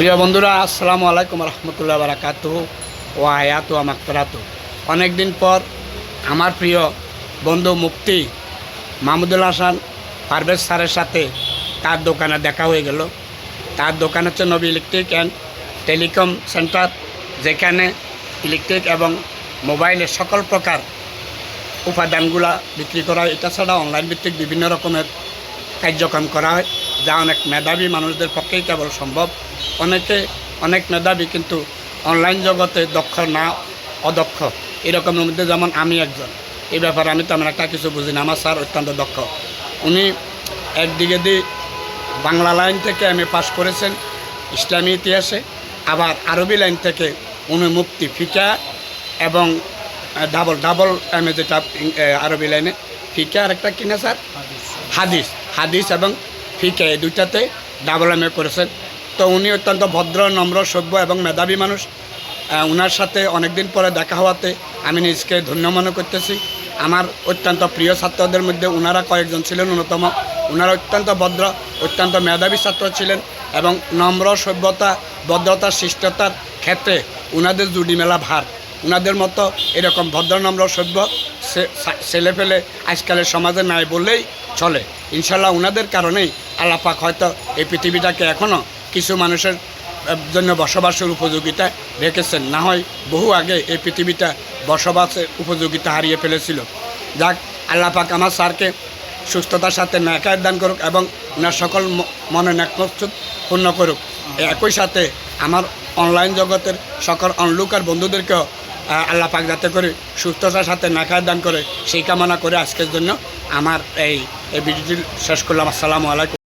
প্রিয় বন্ধুরা, আসসালামু আলাইকুম রহমতুল্লাহ বারাকাত ও আয়াত আমাক্তরাত অনেক দিন পর আমার প্রিয় বন্ধু মুক্তি মাহমুদুল হাসান পারভেজ স্যারের সাথে তার দোকানে দেখা হয়ে গেল। তার দোকান হচ্ছে Nabi electric and telecom center, যেখানে ইলেকট্রিক এবং মোবাইলের সকল প্রকার উপাদানগুলা বিক্রি করা হয়। এটা ছাড়া অনলাইন ভিত্তিক বিভিন্ন রকমের কার্যক্রম করা হয়। যা অনেক মেধাবী মানুষদের পক্ষেই কেবল সম্ভব। অনেকে, অনেক মেধাবী কিন্তু অনলাইন জগতে দক্ষ না, অদক্ষ। এরকমের মধ্যে যেমন আমি একজন। এই ব্যাপারে আমি তেমন একটা কিছু বুঝি না। আমার স্যার অত্যন্ত দক্ষ। উনি একদিকে দিয়ে বাংলা লাইন থেকে এম পাশ করেছেন, ইসলামী ইতিহাসে। আবার আরবি লাইন থেকে উনি মুক্তি ফিকা এবং ডাবল ডাবল এম এ যেটা আরবি লাইনে ফিকা আর একটা কিনা স্যার? হাদিস। হাদিস এবং ফিকে এই দুইটাতে ডাবল এম এ করেছেন। তো উনি অত্যন্ত ভদ্র, নম্র, সভ্য এবং মেধাবী মানুষ। ওনার সাথে অনেক দিন পরে দেখা হওয়াতে আমি নিজকে ধন্য মনে করতেছি। আমার অত্যন্ত প্রিয় ছাত্রদের মধ্যে ওনারা কয়েকজন ছিলেন অন্যতম ওনারা অত্যন্ত ভদ্র, অত্যন্ত মেধাবী ছাত্র ছিলেন এবং নম্র, সভ্যতা ভদ্রতা শিষ্টতার ক্ষেত্রে ওনাদের জুডি মেলা ভার। ওনাদের মতো এরকম ভদ্র, নম্র, সভ্য ছেলে ফেলে আজকালের সমাজে নাই বললেই চলে। ইনশাল্লাহ ওনাদের কারণেই আল্লাপাক হয়তো এই পৃথিবীটাকে এখনও কিছু মানুষের জন্য বসবাসের উপযোগিতা রেখেছেন। না হয় বহু আগে এই পৃথিবীটা বসবাসের উপযোগিতা হারিয়ে ফেলেছিল। যাক আল্লাপাক আমার স্যারকে সুস্থতার সাথে ন্যাকায় দান করুক এবং ওনার সকল মনে ন্যাকমকসুদ পূর্ণ করুক। একই সাথে আমার অনলাইন জগতের সকল অনলুক আর বন্ধুদেরকেও আহ, আল্লাহ পাক যাতে করে সুস্থতার সাথে নাকায় দান করে সেই কামনা করে আজকের জন্য আমার এই এই ভিডিওটি শেষ করলাম। আসসালামু আলাইকুম।